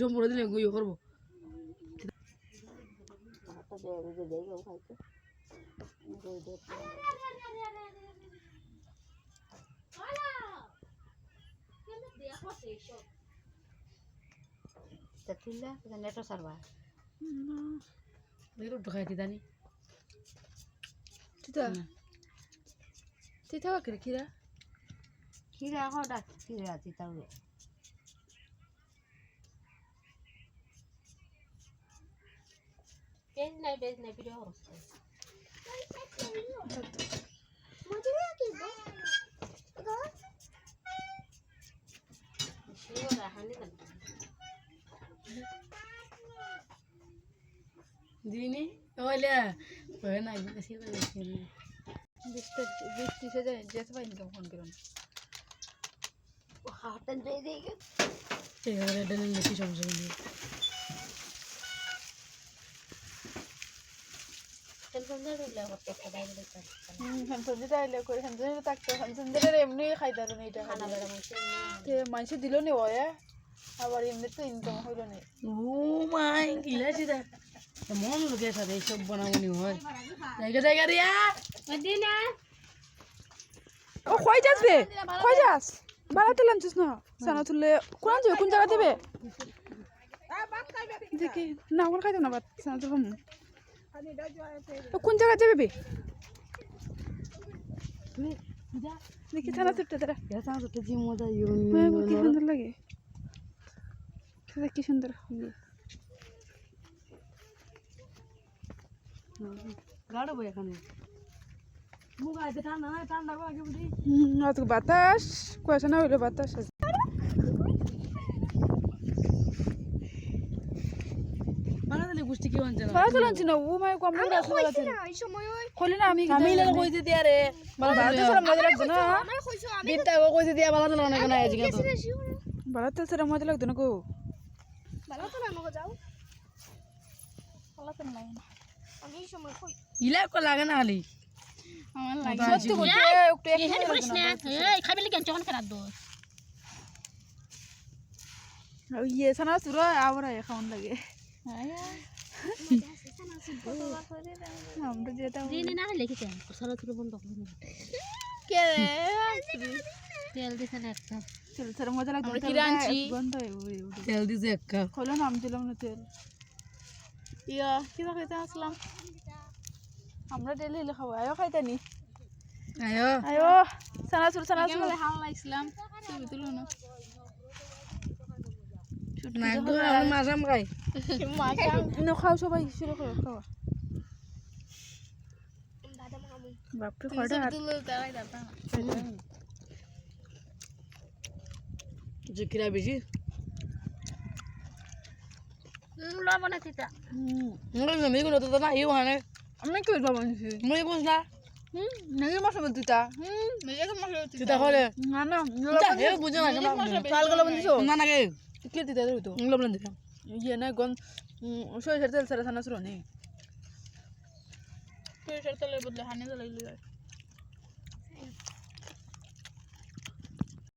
সম্পূর্ণ দিলে ইয়ে করব নেটো সারবা দেখো একটু খাইতে জানি তিতা তিতা করে খিরা খিরা হটা খিরা তিতা উড়ে বেশ নাই বেশ নাই ভিডিও করছে দিনি ওইলে ওই না বেশি করে বেশি বৃষ্টি বৃষ্টি সে যায়, যেতে পাইনি কেমন ফোন করুন। হাতন দিয়ে। দিয়ে এই ঘরে এটা নিলে কি সমস্যা নেই তে মানুষ দিল নি আবার এমনি তো ইনকাম হইল নি। ও মাই গিলা মন লোকে সাথে সব বানাবনি হয়। জায়গা জায়গা ও কই যাস বে? কই যাস? বাড়াতে লাঞ্চিস না? সানা তুললে কোন যাবে কোন জায়গা দেবে? দেখি। না আমার খাইতো না সানা তুলব কোন জায়গা যাবে বে? দেখি সানা তুলতে তারা কি মজা ইউ কি সুন্দর লাগে। কি সুন্দর। বাতাস কুয়াশা না হইল বাতাস আছে। কি আনছে না? বাড়াতে লাঞ্চি না ও মাই কম লাগে আসলে বাড়াতে এই সময় ওই খোলে না আমি আমি লাগা কইতে দিয়া রে। বাড়াতে সারা মজা লাগতো না। আমার কইছো আমি বিনটা গো কইতে দিয়া বালা দিলা না কেন আজ তো বাড়াতে মজা লাগতো না গো? ভালো তো না আমাকে যাও। বাড়াতে না না। ইলা কো লাগে না খালি। আমার লাগে। সত্যি করতে একটু একটু করিস না। এই খাবি লাগি চকন করা দো ইয়ে সানা সুরা আবার খাওয়ান লাগে। আমরা যেতাম না লিখিতে সারা তুলে? বন্ধ কে তেল দিছে না একটা? তেল সারা মজা লাগতো তেল কিনে দিছে এক কাপ খোলো না আমি দিলাম না তেল? ইয়া কি খাইতে আসলাম আমরা ডেলি হলে খাব। আয়ো খাইতে নি আয়ো আয়ো সানাসুর সানাসুর হাল লাগছিলাম ছবি তুলো না। না গো খাই। নো খাও সবাই শুরু করো খাওয়া বাপরে খড়া আর জিকিরা বেশি লবণ আছে তা মই জমি তো না ইউ হানে আমি কি বলব মানুষ মই বুঝ না হুম মশলা হুম মশলা না না হে বুঝে না কেন চাল গলা বন্দিছো না না কে কে দিতে তো লবণ দিটা ইয়ে না গন সরিষার তেল সারা সানাসুর নেই সরিষার তেলের বদলে হানি তেল